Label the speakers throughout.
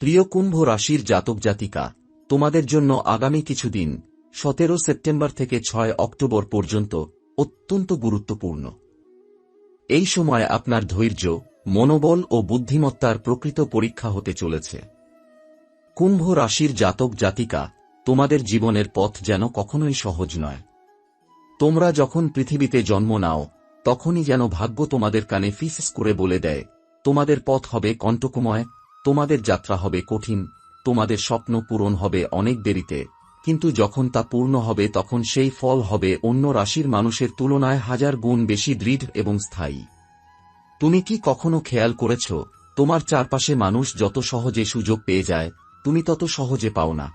Speaker 1: প্রিয় কুম্ভ রাশির জাতক জাতিকা, তোমাদের জন্য আগামী কিছুদিন, সতেরো সেপ্টেম্বর থেকে ছয় অক্টোবর পর্যন্ত, অত্যন্ত গুরুত্বপূর্ণ। এই সময় আপনার ধৈর্য, মনোবল ও বুদ্ধিমত্তার প্রকৃত পরীক্ষা হতে চলেছে। কুম্ভ রাশির জাতক জাতিকা, তোমাদের জীবনের পথ যেন কখনোই সহজ নয়। তোমরা যখন পৃথিবীতে জন্ম নাও, তখনই যেন ভাগ্য তোমাদের কানে ফিসিস করে বলে দেয়, তোমাদের পথ হবে কণ্টকময় তোমাদের যাত্রা হবে কঠিন, তোমাদের স্বপ্ন পূরণ হবে অনেক দেরিতে। কিন্তু যখন তা পূর্ণ হবে, তখন সেই ফল হবে অন্য রাশির মানুষের তুলনায় হাজার গুণ বেশি দৃঢ় এবং স্থায়ী। তুমি কি কখনো খেয়াল করেছ, তোমার চারপাশে মানুষ যত সহজে সুযোগ পেয়ে যায়, তুমি তত সহজে পাও না।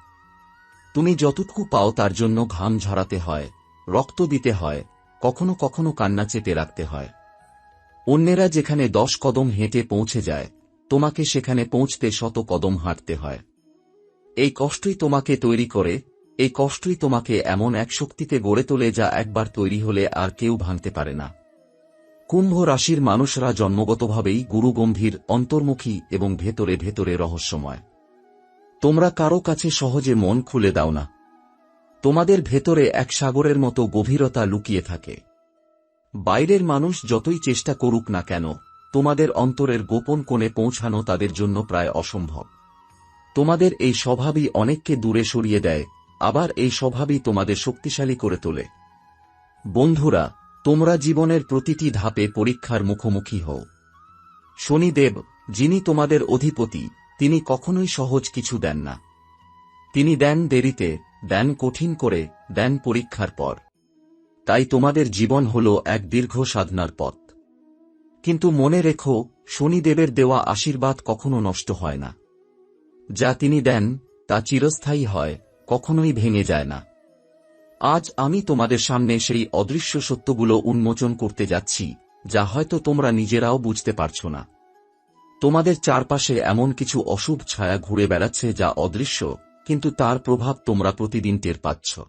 Speaker 1: তুমি যতটুকু পাও তার জন্য ঘাম ঝরাতে হয়, রক্ত দিতে হয়, কখনো কখনো কান্না চেপে রাখতে হয়। অন্যেরা যেখানে দশ কদম হেঁটে পৌঁছে যায় তোমাকে সেখানে পৌঁছতে শত কদম হাঁটতে হয়। এই কষ্টই তোমাকে তৈরি করে, এই কষ্টই তোমাকে এমন এক শক্তিতে গড়ে তোলে যা একবার তৈরি হলে আর কেউ ভাঙতে পারে না। কুম্ভ রাশির মানুষরা জন্মগতভাবেই গুরুগম্ভীর, অন্তর্মুখী এবং ভেতরে ভেতরে রহস্যময়। তোমরা কারও কাছে সহজে মন খুলে দাও না। তোমাদের ভেতরে এক সাগরের মতো গভীরতা লুকিয়ে থাকে। বাইরের মানুষ যতই চেষ্টা করুক না কেন তোমাদের অন্তরের গোপন কোণে পৌঁছানো তাদের জন্য প্রায় অসম্ভব। তোমাদের এই স্বভাবই অনেককে দূরে সরিয়ে দেয়, আবার এই স্বভাবই তোমাদের শক্তিশালী করে তোলে। বন্ধুরা, তোমরা জীবনের প্রতিটি ধাপে পরীক্ষার মুখোমুখি হও। শনিদেব, যিনি তোমাদের অধিপতি, তিনি কখনোই সহজ কিছু দেন না। তিনি দেন দেরিতে, দেন কঠিন করে, দেন পরীক্ষার পর। তাই তোমাদের জীবন হল এক দীর্ঘ সাধনার পথ। কিন্তু মনে রেখো, শনিদেবের দেওয়া আশীর্বাদ কখনো নষ্ট হয় না। যা তিনি দেন, তা চিরস্থায়ী হয়, কখনোই ভেঙে যায় না। আজ আমি তোমাদের সামনে সেই অদৃশ্য সত্যগুলো উন্মোচন করতে যাচ্ছি, যা হয়তো তোমরা নিজেরাও বুঝতে পারছ না। তোমাদের চারপাশে এমন কিছু অশুভ ছায়া ঘুরে বেড়াচ্ছে যা অদৃশ্য, কিন্তু তার প্রভাব তোমরা প্রতিদিন টের পাচ্ছ।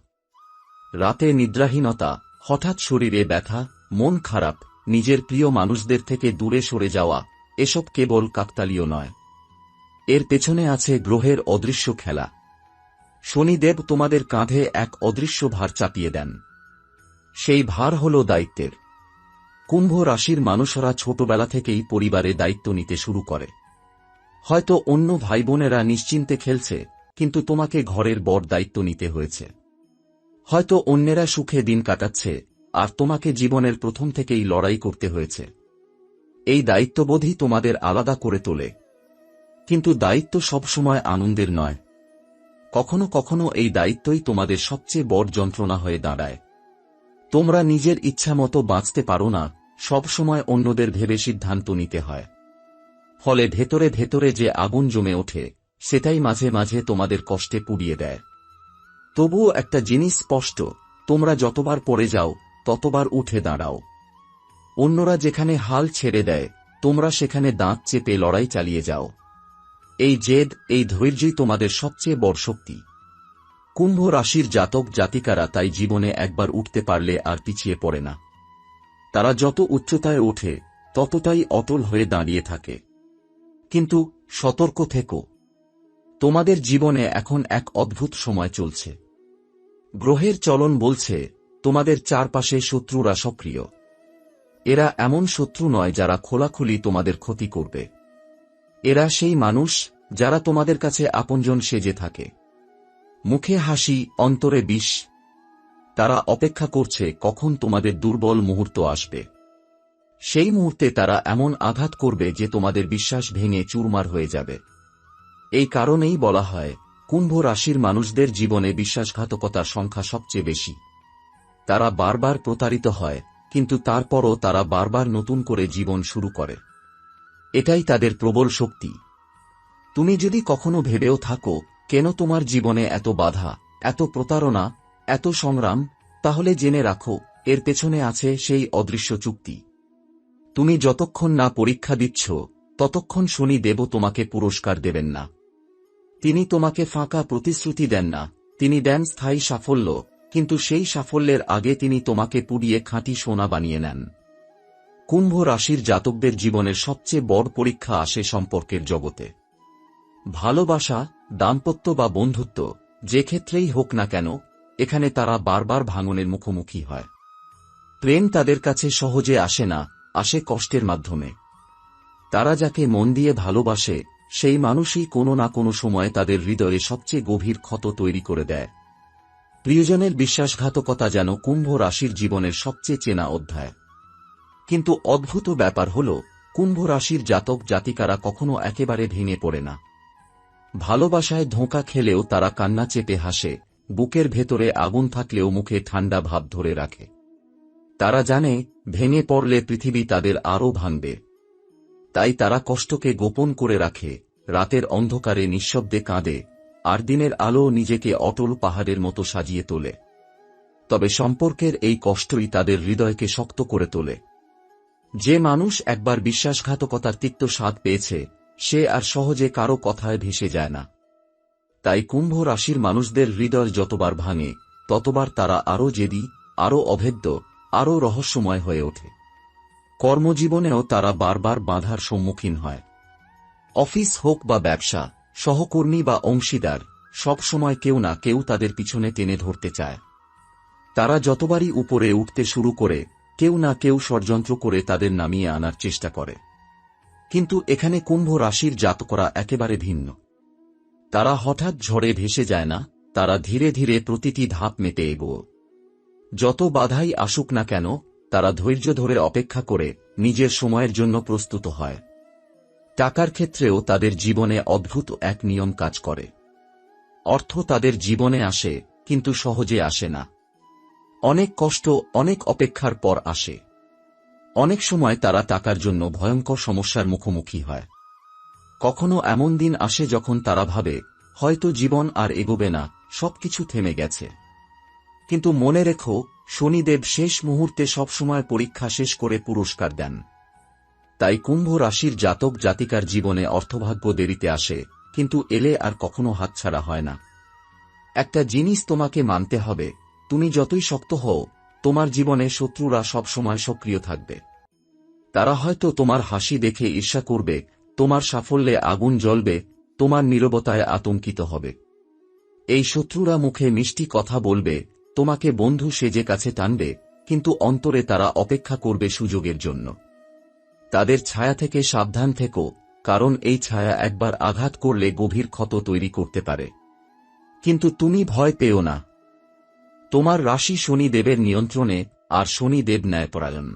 Speaker 1: রাতে নিদ্রাহীনতা, হঠাৎ শরীরে ব্যথা, মন খারাপ নিজের প্রিয় মানুষদের থেকে দূরে সরে যাওয়া, এসব কেবল কাকতালীয় নয়। এর পেছনে আছে গ্রহের অদৃশ্য খেলা। শনিদেব তোমাদের কাঁধে এক অদৃশ্য ভার চাপিয়ে দেন। সেই ভার হল দায়িত্বের। কুম্ভ রাশির মানুষরা ছোটবেলা থেকেই পরিবারে দায়িত্ব নিতে শুরু করে। হয়তো অন্য ভাই বোনেরা নিশ্চিন্তে খেলছে, কিন্তু তোমাকে ঘরের বড় দায়িত্ব নিতে হয়েছে। হয়তো অন্যেরা সুখে দিন কাটাচ্ছে আর তোমাকে জীবনের প্রথম থেকেই লড়াই করতে হয়েছে। এই দায়িত্ববোধই তোমাদের আলাদা করে তোলে। কিন্তু দায়িত্ব সবসময় আনন্দের নয়। কখনো কখনো এই দায়িত্বই তোমাদের সবচেয়ে বড় যন্ত্রণা হয়ে দাঁড়ায়। তোমরা নিজের ইচ্ছা মতো বাঁচতে পারো না, সবসময় অন্যদের ভেবে সিদ্ধান্ত নিতে হয়। ফলে ভেতরে ভেতরে যে আগুন জমে ওঠে, সেটাই মাঝে মাঝে তোমাদের কষ্টে পুড়িয়ে দেয়। তবুও একটা জিনিস স্পষ্ট, তোমরা যতবার পড়ে যাও ততবার উঠে দাঁড়াও। অন্যরা যেখানে হাল ছেড়ে দেয়, তোমরা সেখানে দাঁত চেপে লড়াই চালিয়ে যাও। এই জেদ, এই ধৈর্যই তোমাদের সবচেয়ে বড় শক্তি। কুম্ভ রাশির জাতক জাতিকারা তাই জীবনে একবার উঠতে পারলে আর পিছিয়ে পড়ে না। তারা যত উচ্চতায় ওঠে, ততটাই অটল হয়ে দাঁড়িয়ে থাকে। কিন্তু সতর্ক থেকো। তোমাদের জীবনে এখন এক অদ্ভুত সময় চলছে। গ্রহের চলন বলছে তোমাদের চারপাশে শত্রুরা সক্রিয়। এরা এমন শত্রু নয় যারা খোলাখুলি তোমাদের ক্ষতি করবে। এরা সেই মানুষ যারা তোমাদের কাছে আপনজন সেজে থাকে। মুখে হাসি, অন্তরে বিষ। তারা অপেক্ষা করছে কখন তোমাদের দুর্বল মুহূর্ত আসবে। সেই মুহূর্তে তারা এমন আঘাত করবে যে তোমাদের বিশ্বাস ভেঙে চুরমার হয়ে যাবে। এই কারণেই বলা হয়, কুম্ভ রাশির মানুষদের জীবনে বিশ্বাসঘাতকতার সংখ্যা সবচেয়ে বেশি। তারা বারবার প্রতারিত হয়, কিন্তু তারপরও তারা বারবার নতুন করে জীবন শুরু করে। এটাই তাদের প্রবল শক্তি। তুমি যদি কখনো ভেবেও থাকো, কেন তোমার জীবনে এত বাধা, এত প্রতারণা, এত সংগ্রাম, তাহলে জেনে রাখো, এর পেছনে আছে সেই অদৃশ্য চুক্তি। তুমি যতক্ষণ না পরীক্ষা দিচ্ছ, ততক্ষণ শনি দেব তোমাকে পুরস্কার দেবেন না। তিনি তোমাকে ফাঁকা প্রতিশ্রুতি দেন না, তিনি দেন স্থায়ী সাফল্য কিন্তু সেই সাফল্যের আগে তিনি তোমাকে পুড়িয়ে খাঁটি সোনা বানিয়ে নেন। কুম্ভ রাশির জাতকদের জীবনের সবচেয়ে বড় পরীক্ষা আসে সম্পর্কের জগতে। ভালোবাসা, দাম্পত্য বা বন্ধুত্ব, যে ক্ষেত্রেই হোক না কেন, এখানে তারা বারবার ভাঙনের মুখোমুখি হয়। প্রেম তাদের কাছে সহজে আসে না, আসে কষ্টের মাধ্যমে। তারা যাকে মন দিয়ে ভালোবাসে, সেই মানুষই কোনো না কোনো সময় তাদের হৃদয়ে সবচেয়ে গভীর ক্ষত তৈরি করে দেয়। প্রিয়জনের বিশ্বাসঘাতকতা যেন কুম্ভ রাশির জীবনের সবচেয়ে চেনা অধ্যায়। কিন্তু অদ্ভুত ব্যাপার হল, কুম্ভ রাশির জাতক জাতিকারা কখনো একেবারে ভেঙে পড়ে না। ভালোবাসায় ধোঁকা খেলেও তারা কান্না চেপে হাসে, বুকের ভেতরে আগুন থাকলেও মুখে ঠান্ডা ভাব ধরে রাখে। তারা জানে, ভেঙে পড়লে পৃথিবী তাদের আরও ভাঙবে। তাই তারা কষ্টকে গোপন করে রাখে, রাতের অন্ধকারে নিঃশব্দে কাঁদে আর দিনের আলো নিজেকে অটল পাহাড়ের মতো সাজিয়ে তোলে। তবে সম্পর্কের এই কষ্টই তাদের হৃদয়কে শক্ত করে তোলে। যে মানুষ একবার বিশ্বাসঘাতকতার তিক্ত স্বাদ পেয়েছে, সে আর সহজে কারও কথায় ভেসে যায় না। তাই কুম্ভ রাশির মানুষদের হৃদয় যতবার ভাঙে, ততবার তারা আরও জেদি, আরও অভেদ্য, আরও রহস্যময় হয়ে ওঠে। কর্মজীবনেও তারা বারবার বাধার সম্মুখীন হয়। অফিস হোক বা ব্যবসা সহকর্মী বা অংশীদার সব সময় কেউ না কেউ তাদের পিছনে টেনে ধরতে চায়। তারা যতবারই উপরে উঠতে শুরু করে, কেউ না কেউ ষড়যন্ত্র করে তাদের নামিয়ে আনার চেষ্টা করে। কিন্তু এখানে কুম্ভ রাশির জাত করা একেবারে ভিন্ন। তারা হঠাৎ ঝড়ে ভেসে যায় না, তারা ধীরে ধীরে প্রতিটি ধাপ মেটে এগো যত বাধাই আসুক না কেন, তারা ধৈর্য ধরে অপেক্ষা করে নিজের সময়ের জন্য প্রস্তুত হয়। টাকার ক্ষেত্রেও তাদের জীবনে অদ্ভুত এক নিয়ম কাজ করে। অর্থ তাদের জীবনে আসে, কিন্তু সহজে আসে না। অনেক কষ্ট, অনেক অপেক্ষার পর আসে। অনেক সময় তারা টাকার জন্য ভয়ঙ্কর সমস্যার মুখোমুখি হয়। কখনো এমন দিন আসে যখন তারা ভাবে, হয়তো জীবন আর এগোবে না, সবকিছু থেমে গেছে। কিন্তু মনে রেখো, শনিদেব শেষ মুহূর্তে সবসময় পরীক্ষা শেষ করে পুরস্কার দেন। তাই কুম্ভ রাশির জাতক জাতিকার জীবনে অর্থভাগ্য দেরিতে আসে, কিন্তু এলে আর কখনো হাতছাড়া হয় না। একটা জিনিস তোমাকে মানতে হবে, তুমি যতই শক্ত হও, তোমার জীবনে শত্রুরা সবসময় সক্রিয় থাকবে। তারা হয়তো তোমার হাসি দেখে ঈর্ষা করবে, তোমার সাফল্যে আগুন জ্বলবে, তোমার নীরবতায় আতঙ্কিত হবে। এই শত্রুরা মুখে মিষ্টি কথা বলবে, তোমাকে বন্ধু সেজে কাছে টানবে, কিন্তু অন্তরে তারা অপেক্ষা করবে সুযোগের জন্য। তাদের ছায়া থেকে সাবধান থেকো, কারণ এই ছায়া একবার আঘাত করলে গভীর ক্ষত তৈরি করতে পারে। কিন্তু তুমি ভয় পেও না। তোমার রাশি শনি দেবের নিয়ন্ত্রণে আর শনি দেব ন্যায়পরায়ণ।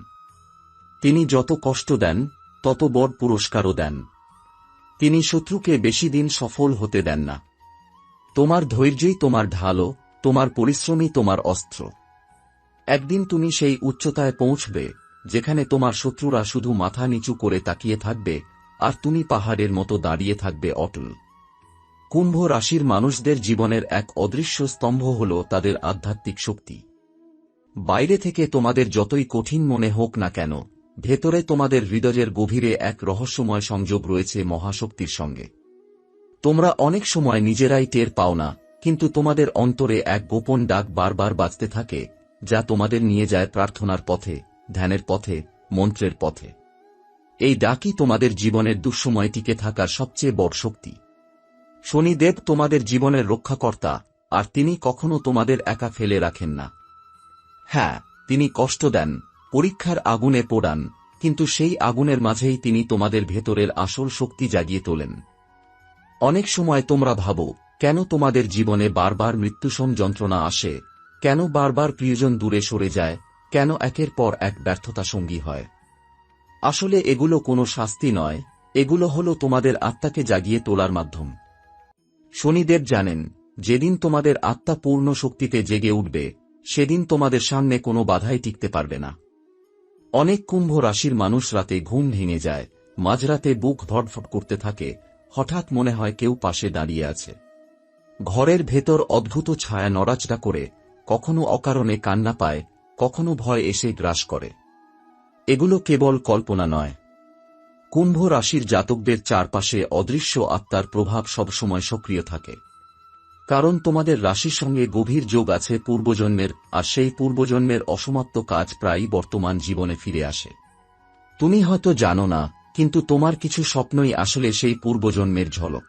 Speaker 1: তিনি যত কষ্ট দেন, তত বড় পুরস্কারও দেন। তিনি শত্রুকে বেশি দিন সফল হতে দেন না। তোমার ধৈর্যই তোমার ঢালও, তোমার পরিশ্রমই তোমার অস্ত্র। একদিন তুমি সেই উচ্চতায় পৌঁছবে। যেখানে তোমার শত্রুরা শুধু মাথা নিচু করে তাকিয়ে থাকবে, আর তুমি পাহাড়ের মতো দাঁড়িয়ে থাকবে অটল। কুম্ভ রাশির মানুষদের জীবনের এক অদৃশ্য স্তম্ভ হল তাদের আধ্যাত্মিক শক্তি। বাইরে থেকে তোমাদের যতই কঠিন মনে হোক না কেন, ভেতরে তোমাদের হৃদয়ের গভীরে এক রহস্যময় সংযোগ রয়েছে মহাশক্তির সঙ্গে। তোমরা অনেক সময় নিজেরাই টের পাও না, কিন্তু তোমাদের অন্তরে এক গোপন ডাক বারবার বাজতে থাকে, যা তোমাদের নিয়ে যায় প্রার্থনার পথে। ধ্যানের পথে, মন্ত্রের পথে। এই ডাকই তোমাদের জীবনের দুঃসময় টিকে থাকার সবচেয়ে বড় শক্তি। শনিদেব তোমাদের জীবনের রক্ষাকর্তা, আর তিনি কখনো তোমাদের একা ফেলে রাখেন না। হ্যাঁ তিনি কষ্ট দেন, পরীক্ষার আগুনে পোড়ান, কিন্তু সেই আগুনের মাঝেই তিনি তোমাদের ভেতরের আসল শক্তি জাগিয়ে তোলেন। অনেক সময় তোমরা ভাবো, কেন তোমাদের জীবনে বারবার মৃত্যুসম যন্ত্রণা আসে, কেন বারবার প্রিয়জন দূরে সরে যায় কেন একের পর এক ব্যর্থতা সঙ্গী হয়? আসলে এগুলো কোনো শাস্তি নয়, এগুলো হলো তোমাদের আত্মাকে জাগিয়ে তোলার মাধ্যম। শনিদেব জানেন, যেদিন তোমাদের আত্মা পূর্ণ শক্তিতে জেগে উঠবে, সেদিন তোমাদের সামনে কোনো বাধাই টিকতে পারবে না। অনেক কুম্ভ রাশির মানুষ রাতে ঘুম ভেঙে যায়, মাঝরাতে বুক ভটফট করতে থাকে, হঠাৎ মনে হয় কেউ পাশে দাঁড়িয়ে আছে। ঘরের ভেতর অদ্ভুত ছায়া নড়াচড়া করে, কখনো অকারণে কান্না পায় কখনো ভয় এসে গ্রাস করে। এগুলো কেবল কল্পনা নয়। কুম্ভ রাশির জাতকদের চারপাশে অদৃশ্য আত্মার প্রভাব সবসময় সক্রিয় থাকে। কারণ তোমাদের রাশির সঙ্গে গভীর যোগ আছে পূর্বজন্মের, আর সেই পূর্বজন্মের অসমাপ্ত কাজ প্রায়ই বর্তমান জীবনে ফিরে আসে। তুমি হয়তো জানো না, কিন্তু তোমার কিছু স্বপ্নই আসলে সেই পূর্বজন্মের ঝলক।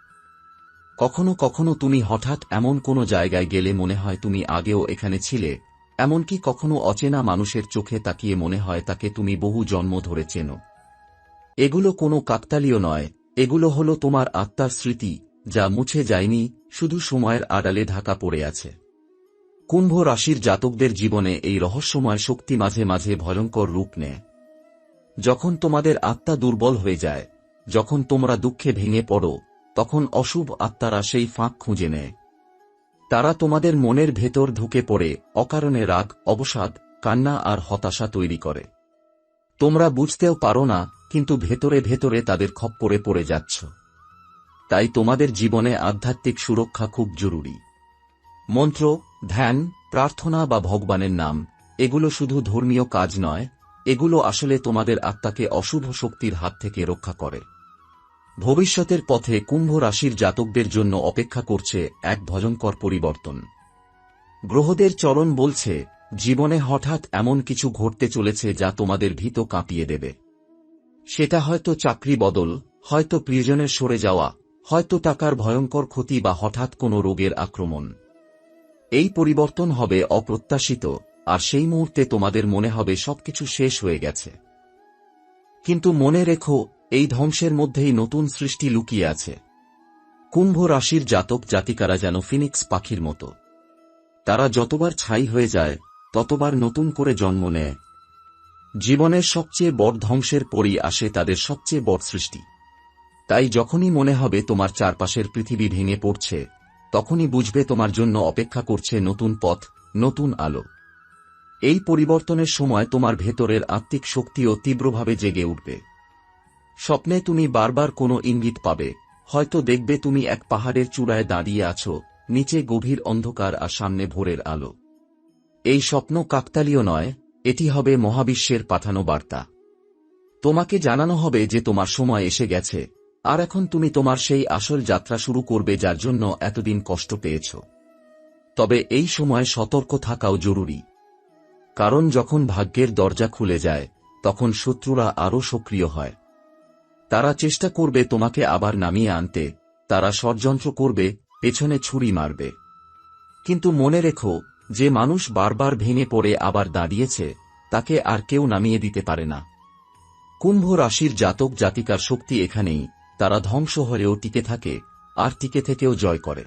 Speaker 1: কখনো কখনো তুমি হঠাৎ এমন কোনো জায়গায় গেলে মনে হয় তুমি আগেও এখানে ছিলে এমনকি কখনো অচেনা মানুষের চোখে তাকিয়ে মনে হয় তাকে তুমি বহু জন্ম ধরে চেনো। এগুলো কোনো কাকতালীয় নয়, এগুলো হলো তোমার আত্মার স্মৃতি, যা মুছে যায়নি, শুধু সময়ের আড়ালে ঢাকা পড়ে আছে। কুম্ভ রাশির জাতকদের জীবনে এই রহস্যময় শক্তি মাঝে মাঝে ভয়ঙ্কর রূপ নেয়। যখন তোমাদের আত্মা দুর্বল হয়ে যায়, যখন তোমরা দুঃখে ভেঙে পড়ো, তখন অশুভ আত্মারা সেই ফাঁক খুঁজে নেয়। তারা তোমাদের মনের ভেতর ঢুকে পড়ে, অকারণে রাগ, অবসাদ, কান্না আর হতাশা তৈরি করে। তোমরা বুঝতেও পারো না, কিন্তু ভেতরে ভেতরে তাদের খপ্পরে পড়ে যাচ্ছ। তাই তোমাদের জীবনে আধ্যাত্মিক সুরক্ষা খুব জরুরি। মন্ত্র, ধ্যান, প্রার্থনা বা ভগবানের নাম, এগুলো শুধু ধর্মীয় কাজ নয়, এগুলো আসলে তোমাদের আত্মাকে অশুভ শক্তির হাত থেকে রক্ষা করে। ভবিষ্যতের পথে কুম্ভ রাশির জাতকদের জন্য অপেক্ষা করছে এক ভয়ঙ্কর পরিবর্তন। গ্রহদের চরণ বলছে, জীবনে হঠাৎ এমন কিছু ঘটতে চলেছে যা তোমাদের ভীত কাঁপিয়ে দেবে। সেটা হয়তো চাকরি বদল, হয়তো প্রিয়জনের সরে যাওয়া, হয়তো টাকার ভয়ঙ্কর ক্ষতি বা হঠাৎ কোনো রোগের আক্রমণ। এই পরিবর্তন হবে অপ্রত্যাশিত, আর সেই মুহূর্তে তোমাদের মনে হবে সবকিছু শেষ হয়ে গেছে। কিন্তু মনে রেখো এই ধ্বংসের মধ্যেই নতুন সৃষ্টি লুকিয়ে আছে। কুম্ভ রাশির জাতক জাতিকারা যেন ফিনিক্স পাখির মতো। তারা যতবার ছাই হয়ে যায়, ততবার নতুন করে জন্ম নেয়। জীবনের সবচেয়ে বড় ধ্বংসের পরই আসে তাদের সবচেয়ে বড় সৃষ্টি। তাই যখনই মনে হবে তোমার চারপাশের পৃথিবী ভেঙে পড়ছে, তখনই বুঝবে তোমার জন্য অপেক্ষা করছে নতুন পথ, নতুন আলো। এই পরিবর্তনের সময় তোমার ভেতরের আত্মিক শক্তিও তীব্রভাবে জেগে উঠবে। স্বপ্নে তুমি বারবার কোনো ইঙ্গিত পাবে। হয়তো দেখবে তুমি এক পাহাড়ের চূড়ায় দাঁড়িয়ে আছো, নিচে গভীর অন্ধকার আর সামনে ভোরের আলো। এই স্বপ্ন কাকতালীয় নয়, এটি হবে মহাবিশ্বের পাঠানো বার্তা। তোমাকে জানানো হবে যে তোমার সময় এসে গেছে, আর এখন তুমি তোমার সেই আসল যাত্রা শুরু করবে যার জন্য এতদিন কষ্ট পেয়েছ। তবে এই সময় সতর্ক থাকাও জরুরি। কারণ যখন ভাগ্যের দরজা খুলে যায়, তখন শত্রুরা আরও সক্রিয় হয়। তারা চেষ্টা করবে তোমাকে আবার নামিয়ে আনতে, তারা ষড়যন্ত্র করবে, পেছনে ছুরি মারবে। কিন্তু মনে রেখো, যে মানুষ বারবার ভেঙে পড়ে আবার দাঁড়িয়েছে, তাকে আর কেউ নামিয়ে দিতে পারে না। কুম্ভ রাশির জাতক জাতিকার শক্তি এখানেই, তারা ধ্বংস হয়েও টিকে থাকে, আর টিকে থেকেও জয় করে।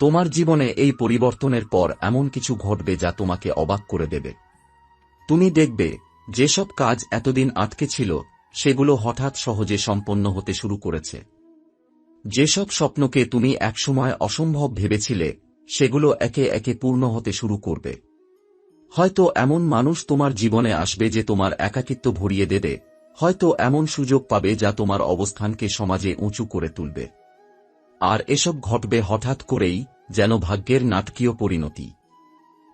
Speaker 1: তোমার জীবনে এই পরিবর্তনের পর এমন কিছু ঘটবে যা তোমাকে অবাক করে দেবে। তুমি দেখবে, যেসব কাজ এতদিন আটকে ছিল সেগুলো হঠাৎ সহজে সম্পন্ন হতে শুরু করেছে। যেসব স্বপ্নকে তুমি একসময় অসম্ভব ভেবেছিলে, সেগুলো একে একে পূর্ণ হতে শুরু করবে। হয়তো এমন মানুষ তোমার জীবনে আসবে যে তোমার একাকিত্ব ভরিয়ে দেবে, হয়তো এমন সুযোগ পাবে যা তোমার অবস্থানকে সমাজে উঁচু করে তুলবে। আর এসব ঘটবে হঠাৎ করেই, যেন ভাগ্যের নাটকীয় পরিণতি।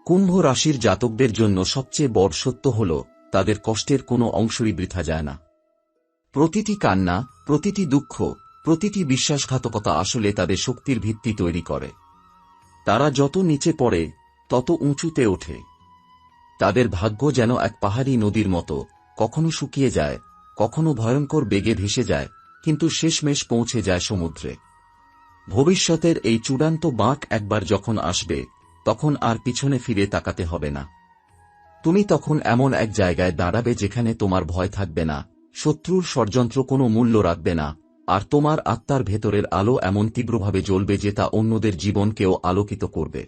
Speaker 1: কুম্ভ রাশির জাতকদের জন্য সবচেয়ে বড় সত্য হল, তাদের কষ্টের কোনো অংশই বৃথা যায় না। প্রতিটি কান্না, প্রতিটি দুঃখ, প্রতিটি বিশ্বাসঘাতকতা আসলে তাদের শক্তির ভিত্তি তৈরি করে। তারা যত নিচে পড়ে, তত উঁচুতে ওঠে। তাদের ভাগ্য যেন এক পাহাড়ি নদীর মতো, কখনো শুকিয়ে যায়, কখনো ভয়ঙ্কর বেগে ভেসে যায়, কিন্তু শেষমেশ পৌঁছে যায় সমুদ্রে। ভবিষ্যতের এই চূড়ান্ত বাঁক একবার যখন আসবে, তখন আর পিছনে ফিরে তাকাতে হবে না। তুমি তখন এমন এক জায়গায় দাঁড়াবে যেখানে তোমার ভয় থাকবে না শত্রুর ষড়যন্ত্র কোনো মূল্য রাখবে না, আর তোমার আত্মার ভেতরের আলো এমন তীব্রভাবে জ্বলবে যে তা অন্যদের জীবনকেও আলোকিত করবে।